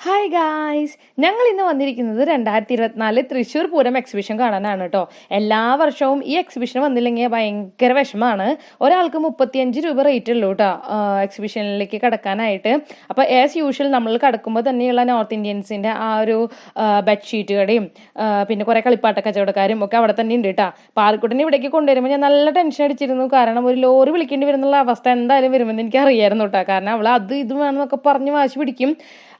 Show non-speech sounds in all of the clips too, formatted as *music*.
Hi guys ഞങ്ങൾ ഇന്ന് വന്നിരിക്കുന്നത് രണ്ടായിരത്തി ഇരുപത്തിനാല് തൃശ്ശൂർ പൂരം എക്സിബിഷൻ കാണാനാണ് കേട്ടോ എല്ലാ വർഷവും ഈ എക്സിബിഷൻ വന്നില്ലെങ്കിൽ ഭയങ്കര വിഷമമാണ് ഒരാൾക്ക് മുപ്പത്തിയഞ്ച് രൂപ റേറ്റ് ഉള്ളൂ കേട്ടോ എക്സിബിഷനിലേക്ക് കടക്കാനായിട്ട്. അപ്പോൾ ആസ് യൂഷ്വൽ നമ്മൾ കടക്കുമ്പോൾ തന്നെയുള്ള നോർത്ത് ഇന്ത്യൻസിന്റെ ആ ഒരു ബെഡ്ഷീറ്റ് കടയും പിന്നെ കുറേ കളിപ്പാട്ട കച്ചവടക്കാരും ഒക്കെ അവിടെ തന്നെ ഉണ്ട് കേട്ടോ പാർക്കുട്ടിനെ ഇവിടേക്ക് കൊണ്ടുവരുമ്പോൾ ഞാൻ നല്ല ടെൻഷൻ അടിച്ചിരുന്നു. കാരണം ഒരു ലോറി വിളിക്കേണ്ടി വരുന്നുള്ള അവസ്ഥ എന്തായാലും വരുമെന്ന് എനിക്ക് അറിയായിരുന്നു കേട്ടോ കാരണം അവൾ അത് ഇത് വേണമെന്നൊക്കെ പറഞ്ഞ് വാശി പിടിക്കും.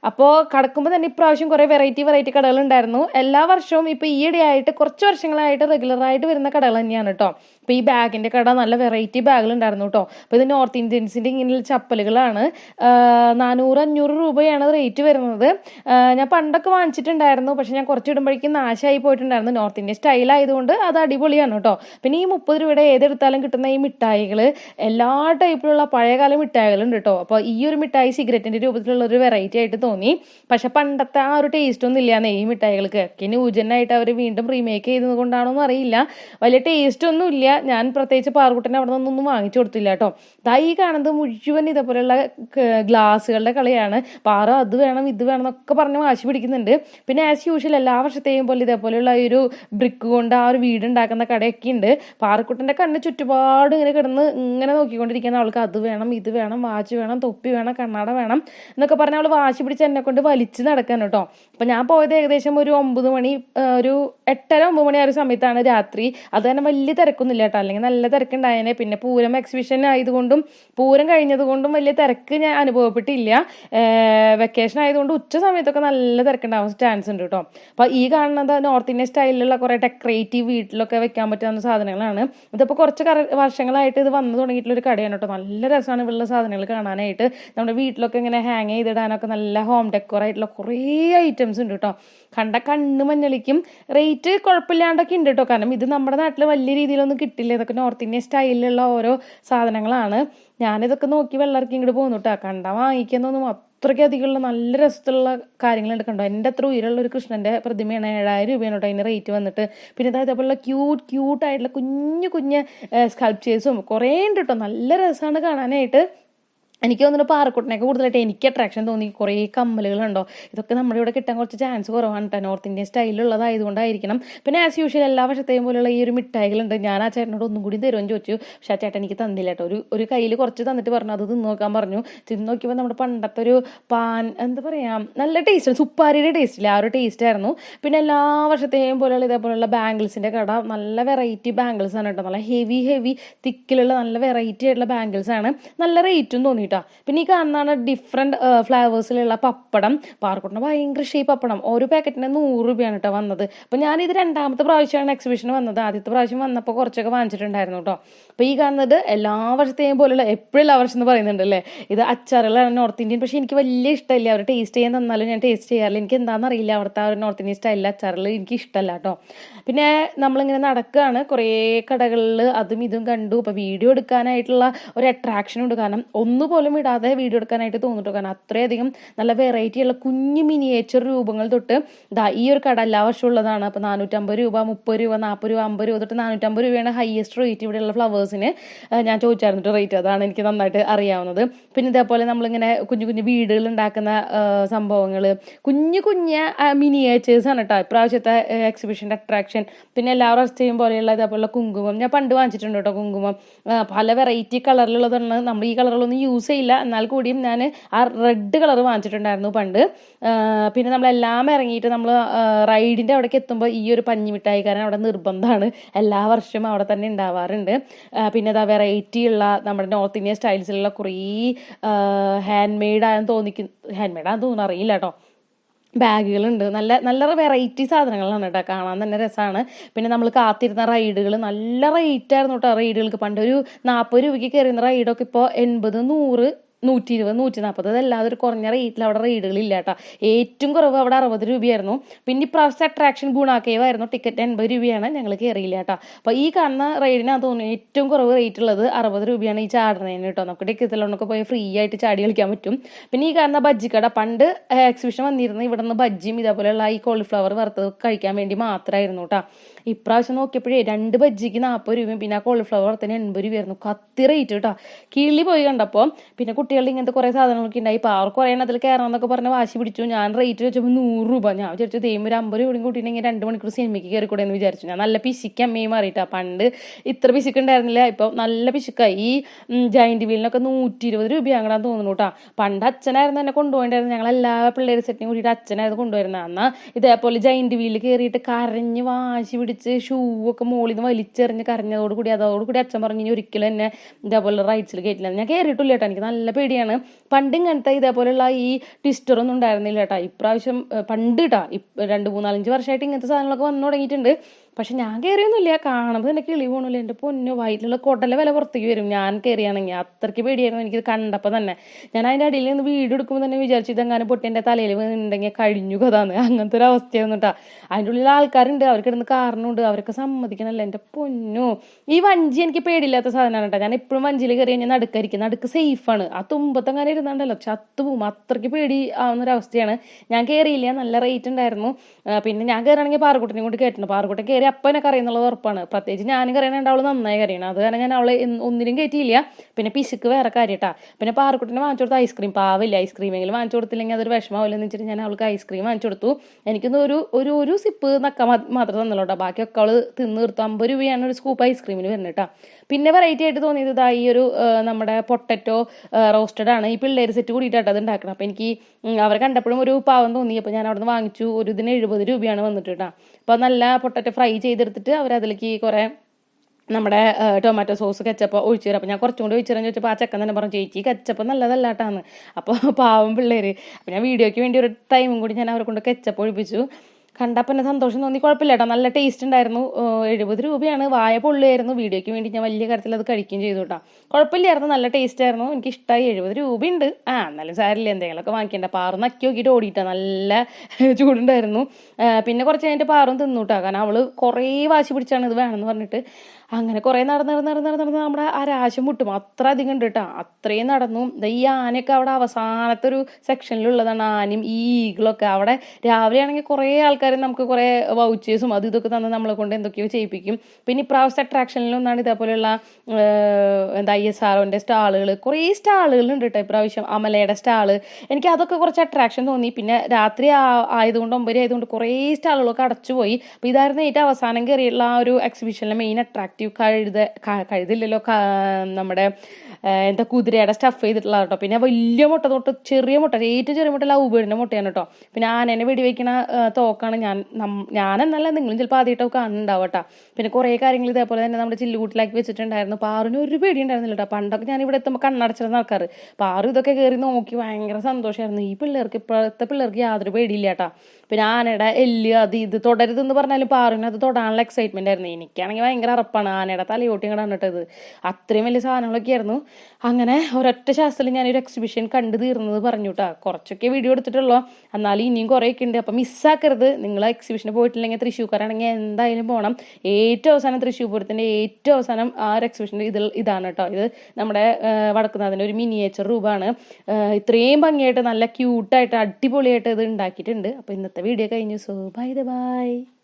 അപ്പോൾ കടക്കുമ്പോൾ തന്നെ ഇപ്രാവശ്യം കുറേ വെറൈറ്റി വെറൈറ്റി കടകളുണ്ടായിരുന്നു. എല്ലാ വർഷവും ഇപ്പോൾ ഈയിടെയായിട്ട് കുറച്ച് വർഷങ്ങളായിട്ട് റെഗുലർ ആയിട്ട് വരുന്ന കടകൾ തന്നെയാണ് കേട്ടോ അപ്പോൾ ഈ ബാഗിന്റെ കട നല്ല വെറൈറ്റി ബാഗുകളുണ്ടായിരുന്നു കേട്ടോ അപ്പോൾ ഇത് നോർത്ത് ഇന്ത്യൻസിന്റെ ഇങ്ങനെയുള്ള ചപ്പലുകളാണ്. നാനൂറ് അഞ്ഞൂറ് രൂപയാണ് റേറ്റ് വരുന്നത്. ഞാൻ പണ്ടൊക്കെ വാങ്ങിച്ചിട്ടുണ്ടായിരുന്നു. പക്ഷെ ഞാൻ കുറച്ച് ഇടുമ്പോഴേക്കും നാശമായി പോയിട്ടുണ്ടായിരുന്നു. നോർത്ത് ഇന്ത്യൻ സ്റ്റൈൽ ആയതുകൊണ്ട് അത് അടിപൊളിയാണ് കേട്ടോ പിന്നെ ഈ മുപ്പത് രൂപയുടെ ഏതെടുത്താലും കിട്ടുന്ന ഈ മിഠായികൾ എല്ലാ ടൈപ്പിലുള്ള പഴയകാല മിഠായികളുണ്ട് കേട്ടോ അപ്പോൾ ഈ ഒരു മിഠായി സിഗരറ്റിന്റെ രൂപത്തിലുള്ള ഒരു വെറൈറ്റി ആയിട്ട് തോന്നി. പക്ഷെ പണ്ടത്തെ ആ ഒരു ടേസ്റ്റ് ഒന്നും ഇല്ല ഈ മിഠായികൾക്ക്. ഒക്കെ ഊജനായിട്ട് അവർ വീണ്ടും റീമേക്ക് ചെയ്തത് കൊണ്ടാണോ എന്ന് അറിയില്ല. വലിയ ടേസ്റ്റ് ഒന്നും ഇല്ല. ഞാൻ പ്രത്യേകിച്ച് പാറുകുട്ടനെ അവിടെ നിന്നൊന്നും വാങ്ങിച്ചു കൊടുത്തില്ല കേട്ടോ. ഈ കാണുന്നത് മുഴുവൻ ഇതേപോലെയുള്ള ഗ്ലാസ്സുകളുടെ കളിയാണ്. പാറ അത് വേണം ഇത് വേണം എന്നൊക്കെ പറഞ്ഞ് വാശി പിടിക്കുന്നുണ്ട്. പിന്നെ ആസ് യൂഷ്വൽ എല്ലാ വർഷത്തെയും പോലെ ഇതേപോലെയുള്ള ഒരു ബ്രിക്ക് കൊണ്ട് ആ ഒരു വീട് ഉണ്ടാക്കുന്ന കടയൊക്കെ ഉണ്ട്. പാറക്കുട്ടന്റെ കണ്ണ് ചുറ്റുപാട് ഇങ്ങനെ കിടന്ന് ഇങ്ങനെ നോക്കിക്കൊണ്ടിരിക്കുന്ന അവൾക്ക് അത് വേണം ഇത് വേണം വാച്ച് വേണം തൊപ്പി വേണം കണ്ണാട വേണം എന്നൊക്കെ പറഞ്ഞ് അവൾ വാശി പിടിച്ച് എന്നെ കൊണ്ട് വലിച്ച് നടക്കാൻ കേട്ടോ. അപ്പം ഞാൻ പോയത് ഏകദേശം ഒരു ഒമ്പത് മണി ഒരു എട്ടര ഒമ്പത് മണി ആ ഒരു സമയത്താണ് രാത്രി. അത് തന്നെ വലിയ തിരക്കൊന്നുമില്ല കേട്ടോ. അല്ലെങ്കിൽ നല്ല തിരക്കുണ്ടായേനെ. പിന്നെ പൂരം എക്സിബിഷൻ ആയതുകൊണ്ടും പൂരം കഴിഞ്ഞതുകൊണ്ടും വലിയ തിരക്ക് ഞാൻ അനുഭവപ്പെട്ടില്ല. വെക്കേഷൻ ആയതുകൊണ്ട് ഉച്ച സമയത്തൊക്കെ നല്ല തിരക്കുണ്ടാവാൻ ചാൻസ് ഉണ്ട് കേട്ടോ. അപ്പോൾ ഈ കാണുന്നത് നോർത്ത് ഇന്ത്യൻ സ്റ്റൈലിലുള്ള കുറേ ഡെക്കറേറ്റീവ് വീട്ടിലൊക്കെ വെക്കാൻ പറ്റുന്ന സാധനങ്ങളാണ്. ഇതിപ്പോൾ കുറച്ച് വർഷങ്ങളായിട്ട് ഇത് വന്നു തുടങ്ങിയിട്ടുള്ള ഒരു കടയാണ് കേട്ടോ. നല്ല രസമാണ് ഇവിടെയുള്ള സാധനങ്ങൾ കാണാനായിട്ട്. നമ്മുടെ വീട്ടിലൊക്കെ ഇങ്ങനെ ഹാങ് ചെയ്തിടാനൊക്കെ നല്ല ഹോം ഡെക്കോർ ആയിട്ടുള്ള കുറേ ഐറ്റംസ് ഉണ്ട് കേട്ടോ കണ്ട കണ്ണ് മഞ്ഞളിക്കും. റേറ്റ് കുഴപ്പമില്ലാണ്ടൊക്കെ ഉണ്ട് കേട്ടോ കാരണം ഇത് നമ്മുടെ നാട്ടിൽ വലിയ രീതിയിലൊന്നും കിട്ടില്ല. ഇതൊക്കെ നോർത്ത് ഇന്ത്യൻ സ്റ്റൈലിലുള്ള ഓരോ സാധനങ്ങളാണ്. ഞാനിതൊക്കെ നോക്കി വെള്ളർക്ക് ഇങ്ങോട്ട് പോകുന്നു കേട്ടോ കണ്ട വാങ്ങിക്കുന്നൊന്നും അത്രയ്ക്ക് അധികമുള്ള നല്ല രസത്തിലുള്ള കാര്യങ്ങളുണ്ട് കണ്ടോ. എന്റെ അത്ര ഉയരമുള്ള ഒരു കൃഷ്ണന്റെ പ്രതിമയാണ് ഏഴായിരം രൂപയാണ് കേട്ടോ അതിന്റെ റേറ്റ് വന്നിട്ട്. പിന്നെ ഇതാ ഇതേപോലുള്ള ക്യൂട്ട് ക്യൂട്ട് ആയിട്ടുള്ള കുഞ്ഞു കുഞ്ഞ് സ്കൾപ്ചേഴ്സും കുറേ ഉണ്ട് കേട്ടോ നല്ല രസമാണ് കാണാനായിട്ട്. എനിക്ക് തോന്നുന്നു പാറക്കുട്ടനൊക്കെ കൂടുതലായിട്ട് എനിക്ക് അട്രാക്ഷൻ തോന്നി. കുറേ കമ്മലുകളുണ്ടോ? ഇതൊക്കെ നമ്മുടെ ഇവിടെ കിട്ടാൻ കുറച്ച് ചാൻസ് കുറവാണ് കേട്ടോ നോർത്ത് ഇന്ത്യൻ സ്റ്റൈലുള്ളതായതുകൊണ്ടായിരിക്കണം പിന്നെ ആസ് യൂഷ്വൽ എല്ലാ വർഷത്തെയും പോലെയുള്ള ഈ ഒരു മിഠായികളുണ്ട്. ഞാൻ ആ ചേട്ടനോട് ഒന്നും കൂടി തരുമെന്ന് ചോദിച്ചു. പക്ഷേ ആ ചേട്ടൻ എനിക്ക് തന്നില്ല കേട്ടോ ഒരു ഒരു കയ്യിൽ കുറച്ച് തന്നിട്ട് പറഞ്ഞു. അത് തിന്ന് നോക്കാൻ പറഞ്ഞു. തിന്ന് നോക്കിയപ്പോൾ നമ്മുടെ പണ്ടത്തെ ഒരു പാൻ എന്താ പറയുക നല്ല ടേസ്റ്റ് സുപ്പാരിയുടെ ടേസ്റ്റില്ല ആ ഒരു ടേസ്റ്റ് ആയിരുന്നു. പിന്നെ എല്ലാ വർഷത്തെയും പോലെയുള്ള ഇതേപോലെയുള്ള ബാംഗിൾസിന്റെ കട നല്ല വെറൈറ്റി ബാംഗിൾസ് ആണ് കേട്ടോ നല്ല ഹെവി ഹെവി തിക്കിലുള്ള നല്ല വെറൈറ്റി ആയിട്ടുള്ള ബാംഗിൾസ് ആണ് നല്ല റേറ്റും തോന്നിയിട്ടാ പിന്നെ ഈ കാണുന്നതാണ് ഡിഫറെന്റ് ഫ്ലേവേഴ്സിലുള്ള പപ്പടം. പാർക്കുട്ടിന് ഭയങ്കര ഷേപ്പ് പപ്പടം. ഒരു പാക്കറ്റിന് നൂറ് രൂപയാണ് കേട്ടോ വന്നത്. അപ്പോൾ ഇത് രണ്ടാമത്തെ പ്രാവശ്യമാണ് എക്സിബിഷന് വന്നത്. ആദ്യത്തെ പ്രാവശ്യം വന്നപ്പോൾ കുറച്ചൊക്കെ വാങ്ങിച്ചിട്ടുണ്ടായിരുന്നു കേട്ടോ അപ്പോൾ ഈ കാണുന്നത് എല്ലാ വർഷത്തെയും പോലെയുള്ള എപ്പോഴും എല്ലാ വർഷം എന്ന് പറയുന്നുണ്ട് അല്ലേ ഇത് അച്ചാറുകളാണ് നോർത്ത് ഇന്ത്യൻ പക്ഷേ എനിക്ക് വലിയ ഇഷ്ടമില്ല. അവർ ടേസ്റ്റ് ചെയ്യാൻ തന്നാലും ഞാൻ ടേസ്റ്റ് ചെയ്യാറില്ല. എനിക്ക് എന്താണെന്ന് അറിയില്ല അവിടുത്തെ ആ ഒരു നോർത്ത് ഇന്ത്യൻ സ്റ്റൈലിൽ അച്ചാറുകൾ എനിക്ക് ഇഷ്ടമല്ല കേട്ടോ പിന്നെ നമ്മളിങ്ങനെ നടക്കുകയാണ് കുറേ കടകളിൽ അതും ഇതും കണ്ടു. അപ്പോൾ വീഡിയോ എടുക്കാനായിട്ടുള്ള ഒരു അട്രാക്ഷൻ ഉണ്ട്. കാരണം ഒന്നുപോലും ഇടാതെ വീഡിയോ എടുക്കാനായിട്ട് തോന്നിട്ടു കാരണം അത്രയധികം നല്ല വെറൈറ്റി ഉള്ള കുഞ്ഞു മിനിയേച്ചർ രൂപങ്ങൾ തൊട്ട് ദാ ഈ ഒരു കട എല്ലാ വർഷവും ഉള്ളതാണ്. അപ്പോൾ നാനൂറ്റമ്പത് രൂപ മുപ്പത് രൂപ നാൽപ്പത് രൂപ അമ്പത് രൂപ തൊട്ട് നാനൂറ്റമ്പത് രൂപയാണ് ഹയസ്റ്റ് റേറ്റ് ഇവിടെയുള്ള ഫ്ലവേഴ്സിന് ഞാൻ ചോദിച്ചായിരുന്നു റേറ്റ് അതാണ് എനിക്ക് നന്നായിട്ട് അറിയാവുന്നത്. പിന്നെ ഇതേപോലെ നമ്മളിങ്ങനെ കുഞ്ഞു കുഞ്ഞു വീടുകൾ ഉണ്ടാക്കുന്ന സംഭവങ്ങൾ കുഞ്ഞു കുഞ്ഞ് ആണ് കേട്ടോ ഇപ്രാവശ്യത്തെ എക്സിബിഷന്റെ അട്രാക്ഷൻ പിന്നെ എല്ലാ വർഷത്തെയും പോലെയുള്ള ഇതേപോലുള്ള കുങ്കുമം. ഞാൻ പണ്ട് വാങ്ങിച്ചിട്ടുണ്ട് കേട്ടോ കുങ്കുമം. പല വെറൈറ്റി കളറിലുള്ളതാണ് നമ്മൾ ഈ കളറുകളൊന്നും യൂസ് ചെയ്യില്ല എന്നാൽ കൂടിയും ഞാൻ ആ റെഡ് കളർ വാങ്ങിച്ചിട്ടുണ്ടായിരുന്നു പണ്ട്. പിന്നെ നമ്മളെല്ലാം ഇറങ്ങിയിട്ട് നമ്മൾ റൈഡിന്റെ അവിടേക്ക് എത്തുമ്പോൾ ഈ ഒരു പഞ്ഞിമിഠായിക്കാരൻ അവിടെ നിർബന്ധമാണ്. എല്ലാ വർഷവും അവിടെ തന്നെ ഉണ്ടാവാറുണ്ട്. പിന്നെ അതാ വെറൈറ്റി ഉള്ള നമ്മുടെ നോർത്ത് ഇന്ത്യൻ സ്റ്റൈൽസിലുള്ള കുറേ ഹാൻഡ് മെയ്ഡാണെന്ന് തോന്നിക്കും ഹാൻഡ് മെയ്ഡാന്ന് തോന്നുന്നു. അറിയില്ല കേട്ടോ. ബാഗുകളുണ്ട്. നല്ല നല്ല വെറൈറ്റി സാധനങ്ങളാണ് കേട്ടോ. കാണാൻ തന്നെ രസമാണ് പിന്നെ നമ്മൾ കാത്തിരുന്ന റൈഡുകൾ നല്ല റേറ്റ് ആയിരുന്നു കേട്ടോ. റൈഡുകൾക്ക് പണ്ട് ഒരു നാൽപ്പത് രൂപയ്ക്ക് കയറുന്ന റൈഡൊക്കെ ഇപ്പോൾ എൺപത് നൂറ് നൂറ്റി ഇരുപത് നൂറ്റി നാൽപ്പത് അതല്ലാതെ ഒരു കുറഞ്ഞ റേറ്റിൽ അവിടെ റൈഡുകൾ ഇല്ല കേട്ടോ. ഏറ്റവും കുറവ് അവിടെ അറുപത് രൂപയായിരുന്നു. പിന്നെ ഇപ്രാവശ്യത്തെ അട്രാക്ഷൻ ഗുണാക്കേവ് ആയിരുന്നു. ടിക്കറ്റ് എൺപത് രൂപയാണ് ഞങ്ങൾ കയറിയില്ല കേട്ടോ. അപ്പോൾ ഈ കാണുന്ന റൈഡിനാണ് തോന്നുന്നു ഏറ്റവും കുറവ് റേറ്റ് ഉള്ളത് അറുപത് രൂപയാണ് ഈ ചാടുന്നതിന് കേട്ടോ. നമുക്ക് ടിക്കറ്റിലൊക്കെ പോയി ഫ്രീ ആയിട്ട് ചാടി കളിക്കാൻ പറ്റും. പിന്നെ ഈ കാണുന്ന ബജ്ജിക്കട പണ്ട് എക്സിബിഷൻ വന്നിരുന്ന ഇവിടെ നിന്ന് ബജ്ജിയും ഇതേപോലെയുള്ള ഈ കോളിഫ്ലവർ വറുത്തത് കഴിക്കാൻ വേണ്ടി മാത്രമായിരുന്നു കേട്ടോ. ഇപ്രാവശ്യം നോക്കിയപ്പോഴേ രണ്ട് ബജ്ജിക്ക് നാൽപ്പത് രൂപയും പിന്നെ ആ കോളിഫ്ലവർ വറുത്തതിന് എൺപത് രൂപയായിരുന്നു. കത്തി റേറ്റ് കേട്ടോ. കിളി പോയി കണ്ടപ്പോൾ പിന്നെ കുട്ടികളുടെ ഇങ്ങനത്തെ കുറേ സാധനങ്ങളൊക്കെ ഉണ്ടായി. പാറ കുറേ അതിൽ കയറണം എന്നൊക്കെ പറഞ്ഞ് വാശി പിടിച്ചു. ഞാൻ റേറ്റ് വെച്ചപ്പോൾ നൂറ് രൂപ. ഞാൻ വിചാരിച്ചു ദൈവം ഒരു അമ്പത് രൂപയും കൂട്ടിയിട്ടുണ്ടെങ്കിൽ രണ്ട് മണിക്കൂർ സിനിമയ്ക്ക് കയറിക്കൂടെ എന്ന് വിചാരിച്ചു. ഞാൻ നല്ല പിശിക്ക് അമ്മയും മാറിയിട്ടാ. പണ്ട് ഇത്ര പിശുക്ക് ഉണ്ടായിരുന്നില്ല. ഇപ്പം നല്ല പിശുക്കായി. ഈ ജൈന്റ് വീലിനൊക്കെ നൂറ്റി ഇരുപത് രൂപയാകണം തോന്നുന്നു കേട്ടോ. പണ്ട് അച്ഛനായിരുന്നു എന്നെ കൊണ്ടുപോയിട്ടായിരുന്നു ഞങ്ങൾ എല്ലാ പിള്ളേർ സെറ്റിനും കൂടിയിട്ട് അച്ഛനായിരുന്നു കൊണ്ടുവരുന്നത് എന്നാൽ ഇതേപോലെ ജൈന്റ് വീലിൽ കയറിയിട്ട് കരഞ്ഞ് വാശി പിടിച്ച് ഷൂ ഒക്കെ മുകളിൽ നിന്ന് വലിച്ചെറിഞ്ഞ് കരഞ്ഞതോടുകൂടി അതോടുകൂടി അച്ഛൻ പറഞ്ഞു ഇനി ഒരിക്കലും എന്നെ ഇതേപോലെ റൈറ്റ്സിൽ കയറ്റില്ല ഞാൻ കയറിയിട്ടില്ല കേട്ടോ. എനിക്ക് നല്ല പേടിയാണ്. പണ്ട് ഇങ്ങനത്തെ ഇതേപോലെയുള്ള ഈ ട്വിസ്റ്ററൊന്നും ഉണ്ടായിരുന്നില്ല കേട്ടോ ഇപ്രാവശ്യം പണ്ട് കേട്ടോ രണ്ട് മൂന്നാലഞ്ച് വർഷമായിട്ട് ഇങ്ങനത്തെ സാധനങ്ങളൊക്കെ വന്നു തുടങ്ങിയിട്ടുണ്ട്. പക്ഷെ ഞാൻ കയറിയൊന്നുമില്ല കാണുമ്പോൾ തന്നെ കിളി പോകണില്ല എന്റെ പൊന്നു വയറ്റിലുള്ള കൊടല വില പുറത്തേക്ക് വരും. ഞാൻ കയറിയാണെങ്കിൽ അത്രയ്ക്ക് പേടിയായിരുന്നു എനിക്കിത് കണ്ടപ്പോൾ തന്നെ. ഞാൻ അതിന്റെ അടിയിൽ നിന്ന് വീട് എടുക്കുമ്പോൾ തന്നെ വിചാരിച്ചു ഇതെങ്ങാനും പൊട്ടി എന്റെ തലയിൽ വീണിട്ടുണ്ടെങ്കിൽ കഴിഞ്ഞു കഥാന്ന്. അങ്ങനത്തെ ഒരു അവസ്ഥയായിരുന്നു കേട്ടോ അതിന്റെ ഉള്ളിൽ ആൾക്കാരുണ്ട് അവർക്ക് ഇടുന്ന കാരണമുണ്ട് അവരൊക്കെ സമ്മതിക്കണമല്ലോ എന്റെ പൊന്നു. ഈ വഞ്ചി എനിക്ക് പേടിയില്ലാത്ത സാധനമാണ് കേട്ടോ ഞാൻ എപ്പോഴും വഞ്ചിയിൽ കയറി കഴിഞ്ഞാൽ നടുക്കരിക്കും നടുക്ക് സേഫാണ്. ആ തുമ്പത്തങ്ങനെ ഇരുന്നുണ്ടല്ലോ. ചത്തുപോകും അത്രയ്ക്ക് പേടി ആവുന്ന ഒരു അവസ്ഥയാണ്. ഞാൻ കയറിയില്ല നല്ല റേറ്റ് ഉണ്ടായിരുന്നു. പിന്നെ ഞാൻ കയറുകയാണെങ്കിൽ പാറക്കുട്ടിനെ കൊണ്ട് കേട്ടിട്ടുണ്ട് പാറക്കുട്ടൻ കയറി അപ്പം എന്നെ കറിയെന്നുള്ളത് ഉറപ്പാണ്. പ്രത്യേകിച്ച് ഞാനും കറിയണുണ്ട് അവൾ നന്നായി കറിയണം അത് കാരണം ഞാൻ അവളെ ഒന്നിനും കയറ്റിയില്ല പിന്നെ പിശുക്ക് വേറെ കാര്യട്ടാ. പിന്നെ പാറക്കുട്ടിനെ വാങ്ങിച്ചു കൊടുത്ത ഐസ്ക്രീം പാവില്ല ഐസ്ക്രീമെങ്കിലും വാങ്ങിച്ചു കൊടുത്തില്ലെങ്കിൽ അതൊരു വിഷമാവില്ലെന്ന് വെച്ചിട്ട് ഞാൻ അവൾക്ക് ഐസ്ക്രീം വാങ്ങിച്ചു കൊടുത്തു. എനിക്കൊന്ന് ഒരു ഒരു ഒരു സിപ്പ് നക്ക മാത്രം തന്നല്ലോട്ടോ. ബാക്കിയൊക്കെ അവൾ തിന്ന് തീർത്തു. അമ്പത് രൂപയാണ് ഒരു സ്കൂപ്പ് ഐസ്ക്രീമിന് വരുന്നത് പിന്നെ വെറൈറ്റി ആയിട്ട് തോന്നിയത് ഇതാ ഈ ഒരു നമ്മുടെ പൊട്ടറ്റോ റോസ്റ്റഡ് ആണ്. ഈ പിള്ളേർ സെറ്റ് കൂടിയിട്ടാണ് അത് ഉണ്ടാക്കണം അപ്പോൾ എനിക്ക് അവരെ കണ്ടപ്പോഴും ഒരു പാവം തോന്നി. അപ്പോൾ ഞാൻ അവിടെ നിന്ന് വാങ്ങിച്ചു. ഒരു ഇതിന് എഴുപത് രൂപയാണ് വന്നിട്ട് കേട്ടോ അപ്പോൾ നല്ല പൊട്ടറ്റോ ഫ്രൈ ചെയ്തെടുത്തിട്ട് അവരതിലേക്ക് കുറേ നമ്മുടെ ടൊമാറ്റോ സോസ് കച്ചപ്പ ഒഴിച്ചു തരാം. അപ്പോൾ ഞാൻ കുറച്ചും കൂടി ഒഴിച്ചു തരാൻ ചോദിച്ചപ്പോൾ ആ ചെക്കൻ തന്നെ പറഞ്ഞു ചേച്ചി കച്ചപ്പ നല്ലതല്ല കേട്ടാന്ന് അപ്പോൾ *laughs* പാവം പിള്ളേർ അപ്പോൾ ഞാൻ വീഡിയോയ്ക്ക് വേണ്ടി ഒരു ടൈമും കൂടി ഞാൻ അവരെ കൊണ്ട് കെച്ചപ്പ് ഒഴിപ്പിച്ചു. കണ്ടപ്പോൾ എന്നെ സന്തോഷം തോന്നി. കുഴപ്പമില്ല കേട്ടോ നല്ല ടേസ്റ്റ് ഉണ്ടായിരുന്നു. എഴുപത് രൂപയാണ്. വായ പൊള്ളിയായിരുന്നു വീഡിയോയ്ക്ക് വേണ്ടി ഞാൻ വലിയ കാര്യത്തിൽ അത് കഴിക്കുകയും ചെയ്തു കേട്ടോ കുഴപ്പമില്ലായിരുന്നു. നല്ല ടേസ്റ്റ് ആയിരുന്നു. എനിക്ക് ഇഷ്ടമായി എഴുപത് രൂപയുണ്ട്. ആ എന്നാലും സാരില്ല എന്തെങ്കിലുമൊക്കെ വാങ്ങിക്കണ്ട. പാറ നക്കി നോക്കിയിട്ട് ഓടിയിട്ടാ. നല്ല ചൂടുണ്ടായിരുന്നു. പിന്നെ കുറച്ച് കഴിഞ്ഞിട്ട് പാറും തിന്നു കേട്ടോ കാരണം അവൾ കുറേ വാശി പിടിച്ചാണ് ഇത് വേണമെന്ന് പറഞ്ഞിട്ട്. അങ്ങനെ കുറേ നടന്ന് നടന്ന് നടന്ന് നടന്ന് നടന്ന് നമ്മുടെ ആ രാശം മുട്ടും. അത്ര അധികം ഉണ്ട് കേട്ടോ അത്രയും നടന്നു. ഈ ആനയൊക്കെ അവിടെ അവസാനത്തെ ഒരു സെക്ഷനിലുള്ളതാണ്. ആനയും ഈ അവിടെ രാവിലെ ആണെങ്കിൽ കുറേ ആൾക്കാർ നമുക്ക് കുറേ വൗച്ചേഴ്സും അത് ഇതൊക്കെ തന്ന് നമ്മളെ കൊണ്ട് എന്തൊക്കെയോ ചെയ്യിപ്പിക്കും. പിന്നെ ഇപ്രാവശ്യത്തെ അട്രാക്ഷനിലൊന്നാണ് ഇതേപോലെയുള്ള എന്താ ഐ എസ് ആർഒന്റെ സ്റ്റാളുകൾ കുറേ സ്റ്റാളുകൾ ഉണ്ട് കേട്ടോ ഇപ്രാവശ്യം. അമലയുടെ സ്റ്റാൾ. എനിക്ക് അതൊക്കെ കുറച്ച് അട്രാക്ഷൻ തോന്നി. പിന്നെ രാത്രി ആയതുകൊണ്ട് ഒമ്പത് ആയതുകൊണ്ട് കുറേ സ്റ്റാളുകളൊക്കെ അടച്ചുപോയി. അപ്പോൾ ഇതായിരുന്നു ഏറ്റവും അവസാനം കയറിയുള്ള ആ ഒരു എക്സിബിഷനിലെ മെയിൻ കഴുത കഴുതില്ലല്ലോ നമ്മുടെ എന്താ കുതിരയുടെ സ്റ്റഫ് ചെയ്തിട്ടുള്ള കേട്ടോ പിന്നെ വലിയ മുട്ട തൊട്ട് ചെറിയ മുട്ട ഏറ്റവും ചെറിയ മുട്ട ലൗബേഡിന്റെ മുട്ടയാണ് കേട്ടോ പിന്നെ ആനേനെ വെടിവെക്കണ തോക്കാണ് ഞാൻ ഞാനെന്നല്ല നിങ്ങളും ചിലപ്പോൾ ആദ്യമായിട്ടൊക്കെ കാണുന്നുണ്ടാവും കേട്ടോ പിന്നെ കുറേ കാര്യങ്ങൾ ഇതേപോലെ തന്നെ നമ്മുടെ ചില്ലുകൂട്ടിലാക്കി വെച്ചിട്ടുണ്ടായിരുന്നു. പാറിന് ഒരു പേടി ഉണ്ടായിരുന്നില്ല കേട്ടോ പണ്ടൊക്കെ ഞാൻ ഇവിടെ എത്തുമ്പോൾ കണ്ണടച്ചിരുന്ന ആൾക്കാർ പാറു ഇതൊക്കെ കയറി നോക്കി ഭയങ്കര സന്തോഷമായിരുന്നു ഈ പിള്ളേർക്ക് ഇപ്പോഴത്തെ പിള്ളേർക്ക് യാതൊരു പേടിയില്ല കേട്ടോ പിന്നെ ആനയുടെ എല്ല് അത് ഇത് തുടരുതെന്ന് പറഞ്ഞാലും പാറിന് അത് തൊടാനുള്ള എക്സൈറ്റ്മെന്റ് ആയിരുന്നു. എനിക്കാണെങ്കിൽ ഭയങ്കര അറപ്പാണ് ആനയുടെ തലയോട്ടി കണ്ടിട്ടത് അത്രയും വലിയ സാധനങ്ങളൊക്കെ ആയിരുന്നു അങ്ങനെ ഒരൊറ്റ ശാസ്ത്രത്തിൽ ഒരു എക്സിബിഷൻ കണ്ടു തീർന്നത് പറഞ്ഞു കേട്ടോ കുറച്ചൊക്കെ വീഡിയോ എടുത്തിട്ടുള്ളൂ. എന്നാലും ഇനിയും കുറേയൊക്കെ ഉണ്ട്. അപ്പം മിസ്സാക്കരുത് നിങ്ങൾ എക്സിബിഷന് പോയിട്ടില്ലെങ്കിൽ തൃശ്ശൂർക്കാരാണെങ്കിൽ എന്തായാലും പോകണം ഏറ്റവും അവസാനം തൃശ്ശൂർ പൂരത്തിന്റെ ഏറ്റവും അവസാനം ആ ഒരു എക്സിബിഷന്റെ ഇതിൽ ഇതാണ് കേട്ടോ ഇത് നമ്മുടെ വടക്കുന്നതിന്റെ ഒരു മിനിയേച്ചർ രൂപമാണ്. ഇത്രയും ഭംഗിയായിട്ട് നല്ല ക്യൂട്ടായിട്ട് അടിപൊളിയായിട്ട് ഇത് ഉണ്ടാക്കിയിട്ടുണ്ട്. അപ്പോൾ ഇന്നത്തെ വീഡിയോ കഴിഞ്ഞു. So by the by